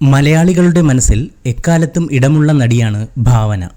മലയാളികളുടെ മനസ്സിൽ എക്കാലത്തും ഇടമുള്ള നടിയാണ് ഭാവന.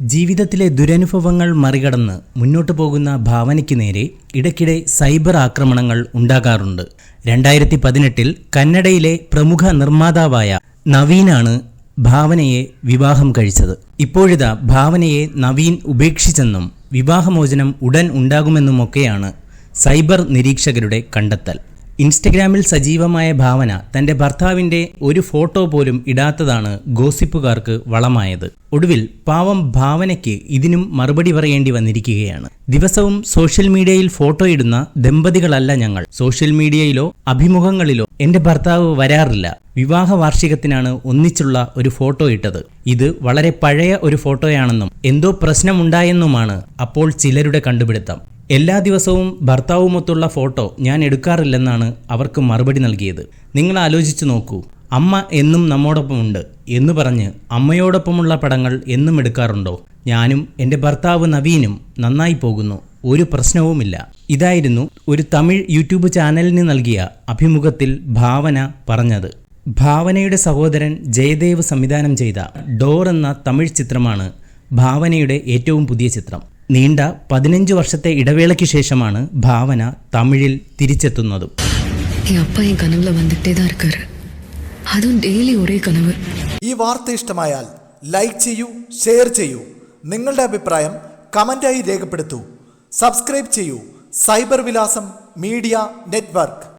ജീവിതത്തിലെ ദുരനുഭവങ്ങൾ മറികടന്ന് മുന്നോട്ടു പോകുന്ന ഭാവനയ്ക്ക് നേരെ ഇടയ്ക്കിടെ സൈബർ ആക്രമണങ്ങൾ ഉണ്ടാകാറുണ്ട്. രണ്ടായിരത്തി പതിനെട്ടിൽ കന്നഡയിലെ പ്രമുഖ നിർമ്മാതാവായ നവീനാണ് ഭാവനയെ വിവാഹം കഴിച്ചത്. ഇപ്പോഴിതാ ഭാവനയെ നവീൻ ഉപേക്ഷിച്ചെന്നും വിവാഹമോചനം ഉടൻ ഉണ്ടാകുമെന്നുമൊക്കെയാണ് സൈബർ നിരീക്ഷകരുടെ കണ്ടെത്തൽ. ഇൻസ്റ്റഗ്രാമിൽ സജീവമായ ഭാവന തന്റെ ഭർത്താവിന്റെ ഒരു ഫോട്ടോ പോലും ഇടാത്തതാണ് ഗോസിപ്പുകാർക്ക് വളമായത്. ഒടുവിൽ പാവം ഭാവനയ്ക്ക് ഇതിനും മറുപടി പറയേണ്ടി വന്നിരിക്കുകയാണ്. ദിവസവും സോഷ്യൽ മീഡിയയിൽ ഫോട്ടോ ഇടുന്ന ദമ്പതികളല്ല ഞങ്ങൾ. സോഷ്യൽ മീഡിയയിലോ അഭിമുഖങ്ങളിലോ എന്റെ ഭർത്താവ് വരാറില്ല. വിവാഹ വാർഷികത്തിനാണ് ഒന്നിച്ചുള്ള ഒരു ഫോട്ടോ ഇട്ടത്. ഇത് വളരെ പഴയ ഒരു ഫോട്ടോയാണെന്നും എന്തോ പ്രശ്നമുണ്ടായെന്നുമാണ് അപ്പോൾ ചിലരുടെ കണ്ടുപിടുത്തം. എല്ലാ ദിവസവും ഭർത്താവുമൊത്തുള്ള ഫോട്ടോ ഞാൻ എടുക്കാറില്ലെന്നാണ് അവർക്ക് മറുപടി നൽകിയത്. നിങ്ങൾ ആലോചിച്ചു നോക്കൂ. അമ്മ എന്നും നമ്മോടൊപ്പമുണ്ട് എന്ന് പറഞ്ഞ് അമ്മയോടൊപ്പമുള്ള പടങ്ങൾ എന്നും എടുക്കാറുണ്ടോ? ഞാനും എന്റെ ഭർത്താവ് നവീനും നന്നായി പോകുന്നു. ഒരു പ്രശ്നവുമില്ല. ഇതായിരുന്നു ഒരു തമിഴ് യൂട്യൂബ് ചാനലിന് നൽകിയ അഭിമുഖത്തിൽ ഭാവന പറഞ്ഞത്. ഭാവനയുടെ സഹോദരൻ ജയദേവ് സംവിധാനം ചെയ്ത ഡോർ എന്ന തമിഴ് ചിത്രമാണ് ഭാവനയുടെ ഏറ്റവും പുതിയ ചിത്രം. നീണ്ട പതിനഞ്ച് വർഷത്തെ ഇടവേളയ്ക്ക് ശേഷമാണ് ഭാവന തമിഴിൽ തിരിച്ചെത്തുന്നതും. ഡെയിലി ഈ വാർത്ത ഇഷ്ടമായാൽ ലൈക്ക് ചെയ്യൂ ഷെയർ ചെയ്യൂ. നിങ്ങളുടെ അഭിപ്രായം കമന്റായി രേഖപ്പെടുത്തൂ. സബ്സ്ക്രൈബ് ചെയ്യൂ. സൈബർ വിലാസം മീഡിയ നെറ്റ്വർക്ക്